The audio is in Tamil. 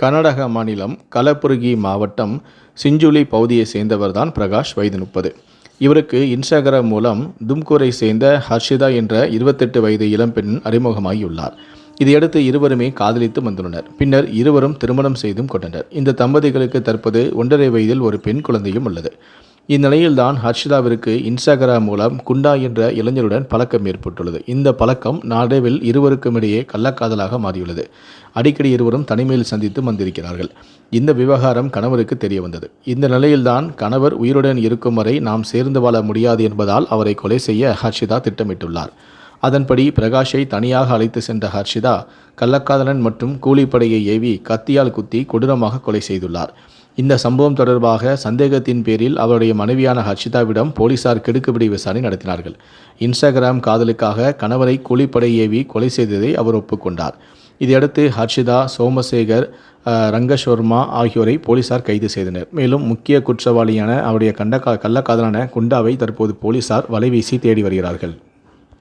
கர்நாடக மாநிலம் கலபுருகி மாவட்டம் சிஞ்சுலி பகுதியை சேர்ந்தவர்தான் பிரகாஷ் வயது முப்பது இவருக்கு இன்ஸ்டாகிராம் மூலம் தும்கூரை சேர்ந்த ஹர்ஷிதா என்ற இருபத்தெட்டு வயது இளம்பெண் அறிமுகமாகியுள்ளார். இதையடுத்து இருவருமே காதலித்து வந்துள்ளனர் பின்னர் இருவரும் திருமணம் செய்தும் கொண்டனர். இந்த தம்பதிகளுக்கு தற்போது ஒன்றரை வயதில் ஒரு பெண் குழந்தையும் உள்ளது. இந்நிலையில்தான் ஹர்ஷிதாவிற்கு இன்ஸ்டாகிராம் மூலம் குண்டா என்ற இளைஞருடன் பழக்கம் ஏற்பட்டுள்ளது. இந்த பழக்கம் நடைவில் இருவருக்கும் இடையே கள்ளக்காதலாக மாறியுள்ளது. அடிக்கடி இருவரும் தனிமையில் சந்தித்து வந்திருக்கிறார்கள். இந்த விவகாரம் கணவருக்கு தெரிய வந்தது இந்த நிலையில்தான் கணவர் உயிருடன் இருக்கும் வரை நாம் சேர்ந்து வாழ முடியாது என்பதால் அவரை கொலை செய்ய ஹர்ஷிதா திட்டமிட்டுள்ளார். அதன்படி பிரகாஷை தனியாக அழைத்து சென்ற ஹர்ஷிதா கள்ளக்காதலன் மற்றும் கூலிப்படையை ஏவி கத்தியால் குத்தி கொடூரமாக கொலை செய்துள்ளார். இந்த சம்பவம் தொடர்பாக சந்தேகத்தின் பேரில் அவருடைய மனைவியான ஹர்ஷிதாவிடம் போலீசார் கிடுக்குப்பிடி விசாரணை நடத்தினார்கள். இன்ஸ்டாகிராம் காதலுக்காக கணவரை கூலிப்படை ஏவி கொலை செய்ததை அவர் ஒப்புக்கொண்டார். இதையடுத்து ஹர்ஷிதா சோமசேகர் ரங்கசோர்மா ஆகியோரை போலீசார் கைது செய்தனர். மேலும் முக்கிய குற்றவாளியான அவருடைய கண்ட கள்ளக்காதலான குண்டாவை தற்போது போலீசார் வலைவீசி தேடி வருகிறார்கள்.